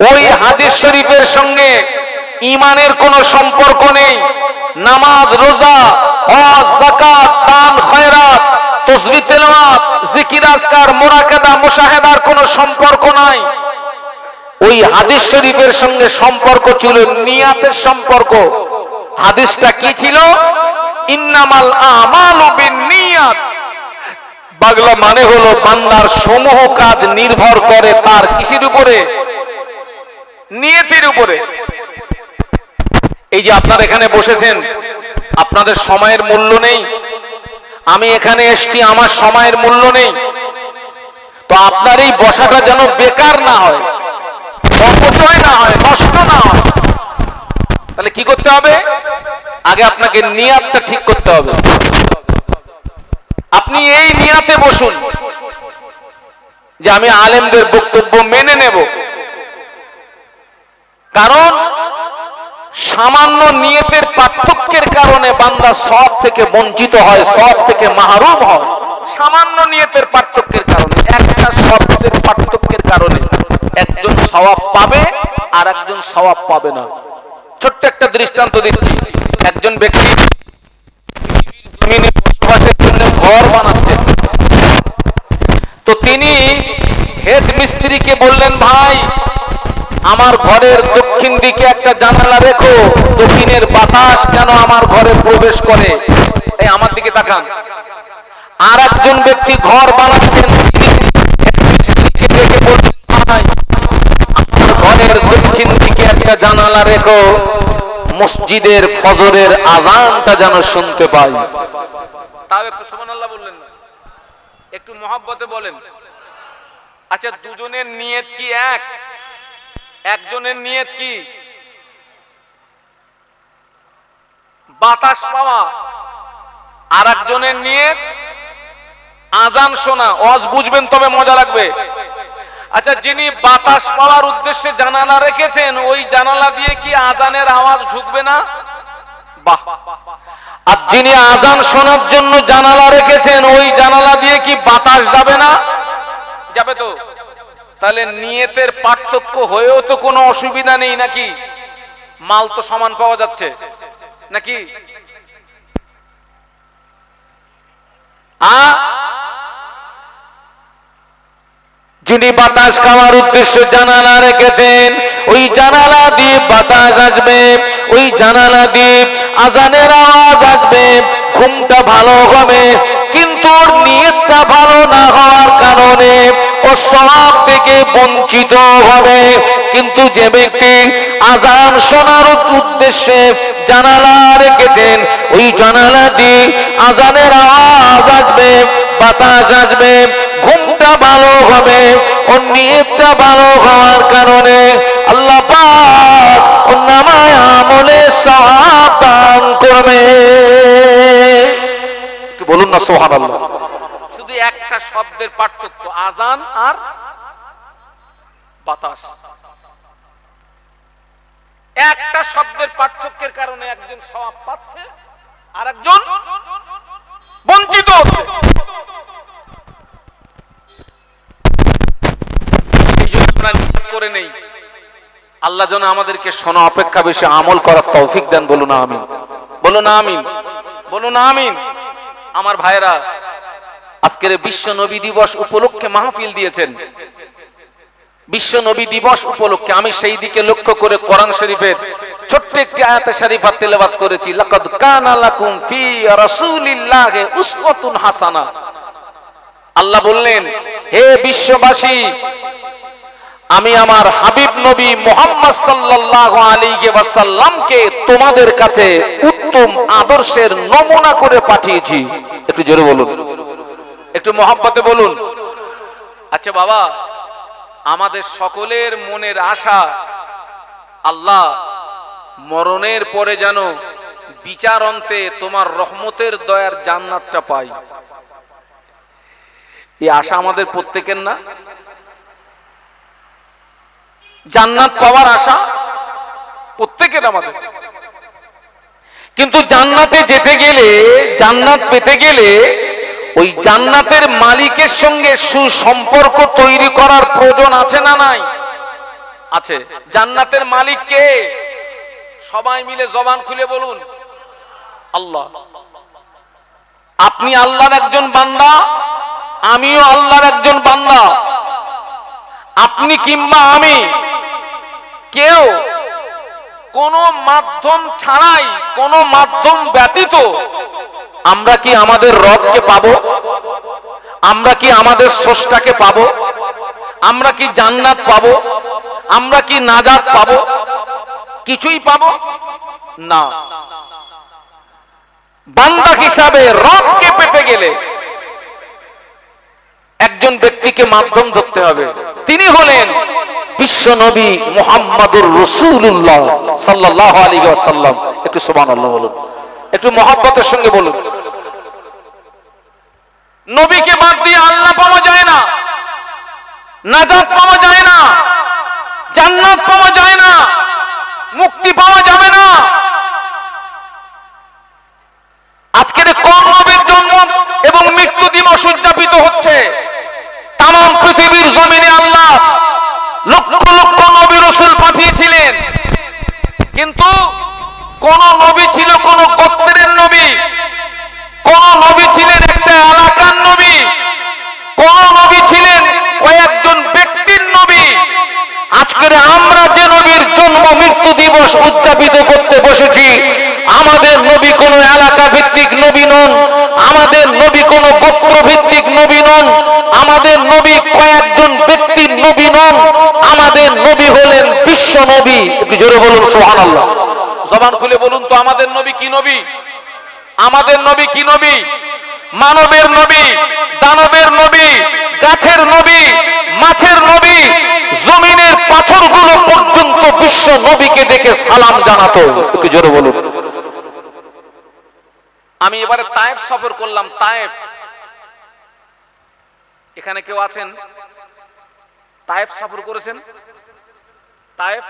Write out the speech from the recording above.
ওই হাদিস শরীফের সঙ্গে ইমানের কোনো সম্পর্ক নেই। নামাজ, রোজা, হজ দান, খয়রাত সম্পর্ক নাই। ওই হাদিস শরীফের সঙ্গে সম্পর্ক নিয়াতের সম্পর্ক। হাদিসটা কি ছিল? ইন্নামাল বাংলা মানে হলো, বান্দার সমূহ কাজ নির্ভর করে তার কিসের উপরে? নিয়তের উপরে। এই যে আপনারা এখানে বসেছেন, আপনাদের সময়ের মূল্য নেই। আমি এখানে এসছি, আমার সময়ের মূল্য নেই। তো আপনার এই বসাটা যেন বেকার না হয়, অপচয় না হয়, নষ্ট না হয়। তাহলে কি করতে হবে? আগে আপনাকে নিয়াতটা ঠিক করতে হবে। আপনি এই নিয়াতে বসুন, যে আমি আলেমদের বক্তব্য মেনে নেব। কারণ সামান্য নিয়তের পার্থক্যের কারণে বান্দা সব থেকে বঞ্চিত হয়, সব থেকে মাহরুম হয়। সামান্য নিয়তের পার্থক্যের কারণে, একটা শব্দের পার্থক্যের কারণে একজন সওয়াব পাবে আর একজন সওয়াব পাবে না। ছোট্ট একটা দৃষ্টান্ত দিচ্ছি। একজন ব্যক্তি বসবাসের জন্য ঘর বানাচ্ছেন তো তিনি হেড মিস্ত্রিকে বললেন, ভাই, আমার ঘরের দক্ষিণ দিকে একটা জানালা রেখো, দক্ষিণের বাতাস যেন আমার ঘরে প্রবেশ করে। এই, আমার দিকে তাকান। আর একজন ব্যক্তি ঘর বানাচ্ছেন। ঘরের দক্ষিণ দিকে একটা জানালা রেখো। মসজিদের ফজরের আজানটা যেন শুনতে পাই। তাও একটু সুবহানাল্লাহ বললেন একটু মহাব্বতে বলেন। আচ্ছা দুজনের নিয়ত কি এক? একজনের নিয়ত কি? বাতাস পাওয়া। আর একজনের নিয়ত, আজান শোনা। অজ বুঝবেন তবে মজা লাগবে। আচ্ছা যিনি বাতাস পাওয়ার উদ্দেশ্যে জানালা রেখেছেন, ওই জানালা দিয়ে কি আজানের আওয়াজ ঢুকবে না? বাহ। আর যিনি আজান শোনার জন্য জানালা রেখেছেন, ওই জানালা দিয়ে কি বাতাস যাবে না? যাবে তো? তাহলে নিয়তের পার্থক্য হয়েও তো কোনো অসুবিধা নেই নাকি? মাল তো সমান পাওয়া যাচ্ছে। নাকি? যিনি বাতাস খাওয়ার উদ্দেশ্যে জানালা রেখেছেন, ওই জানালা দিয়ে বাতাস আসবে, ওই জানালা দিয়ে আজানের আওয়াজ আসবে, ঘুমটা ভালো হবে, কিন্তু নিয়তটা ভালো না হওয়ার কারণে যে ব্যক্তি আজান শোনার উদ্দেশ্যে জানালা রেখেছেন, ওই জানালা দিয়ে আজানের আওয়াজ আসবে, বাতাস আসবে, ঘুমটা ভালো হবে, ওর নিয়তটা ভালো হওয়ার কারণে আল্লাহ পাক ওর আমলে সওয়াব করবে। একটু বলুন না, সুবহানাল্লাহ। শুধু একটা শব্দের পার্থক্য, আজান আর বাতাস। একটা শব্দের পার্থক্যের কারণে একজন সওয়াব পাচ্ছে আর একজন বঞ্চিত করে নেই। আল্লাহ যেন আমাদেরকে শোনা অপেক্ষা বেশি আমল করার তৌফিক দেন, বলুন আমিন। বলুন আমিন। বলুন আমিন। আমার ভাইরা আজকের বিশ্ব নবী দিবস উপলক্ষে মাহফিল দিয়েছেন। বিশ্ব নবী দিবস উপলক্ষে আমি সেই দিকে লক্ষ্য করে কোরআন শরীফের ছোট্ট একটি আয়াতে শরীফা তেলাওয়াত করেছি, লাকাদ কানা লাকুম ফি রাসূলিল্লাহি উসওয়াতুন হাসানা। আল্লাহ বললেন, হে বিশ্ববাসী, আমি আমার হাবিব নবী মোহাম্মদ সাল্লাল্লাহু আলাইহি ওয়াসাল্লামকে তোমাদের কাছে উত্তম আদর্শের নমুনা করে পাঠিয়েছি। একটু জোরে বলুন। একটু মহাব্বতে বলুন। আচ্ছা বাবা আমাদের সকলের মনের আশা আল্লাহ মরণের পরে যেন বিচার অন্তে তোমার রহমতের দয়ার জান্নাতটা পাই। এই আশা আমাদের প্রত্যেকের না? জান্নাত পাওয়ার আশা প্রত্যেকের আমাদের। কিন্তু জান্নাতে যেতে গেলে, জান্নাত পেতে গেলে ওই জান্নাতের মালিকের সঙ্গে সুসম্পর্ক তৈরি করার প্রয়োজন আছে না নাই? আছে। জান্নাতের মালিক কে? সবাই মিলে জবান খুলে বলুন। আল্লাহ। আপনি আল্লাহর একজন বান্দা, আমিও আল্লাহর একজন বান্দা। আপনি কিংবা আমি। কেউ। কোন মাধ্যম ছাড়াই, কোন মাধ্যম ব্যতীত আমরা কি আমাদের রবকে পাবো? আমরা কি আমাদের স্রষ্টাকে পাবো? আমরা কি জান্নাত পাবো? আমরা কি নাজাত পাবো? কিছুই পাবো? না। বান্দা হিসাবে রবকে পেতে গেলে একজন ব্যক্তিকে মাধ্যম ধরতে হবে। তিনি হলেন বিশ্ব নবী মোহাম্মদুর রসুল্লাহ সাল্লাহ আলী সাল্লাম একটু সোমান আল্লাহ বলুন। একটু মহাব্বতের সঙ্গে বলুন। নবীকে বাদ দিয়ে আল্লাহ পাওয়া যায় না, নাজাত পাওয়া যায় না, জান্নাত পাওয়া যায় না, মুক্তি পাওয়া যাবে না। আজকের কোন নবীর জন্ম এবং মৃত্যু দিবস উদযাপিত হচ্ছে তাম পৃথিবীর জমিনে আল্লাহ লক্ষ লক্ষ নবী রসুল পাঠিয়েছিলেন কিন্তু কোন নবী ছিল কোন গোত্রের নবী, কোন নবী ছিলেন একটা এলাকার নবী, কোন নবী ছিলেন কয়েকজন ব্যক্তির নবী। আজকের আমরা যে নবীর জন্ম মৃত্যু দিবস উদযাপিত করতে বসেছি, আমাদের নবী কোন এলাকা ভিত্তিক নবী নন, আমাদের নবী কোন গোত্র ভিত্তিক নবী নন, আমাদের নবী কয়েকজন ব্যক্তির নবী নন, আমাদের নবী হলেন বিশ্ব নবী। একটু জোরে বলুন সোহান আল্লাহ জবান খুলে বলুন তো, আমাদের নবী কি নবী? আমাদের নবী কি নবী? মানবের নবী, দানবের নবী, গাছের নবী, মাছের নবী, জমিনের পাথরগুলো পর্যন্ত বিশ্ব নবীকে দেখে সালাম জানাতো। একটু জোরে বলুন। আমি এবারে তায়েফ সফর করলাম, তায়েফ। এখানে কেউ আছেন? তায়েফ সফর করেছেন? তায়েফ?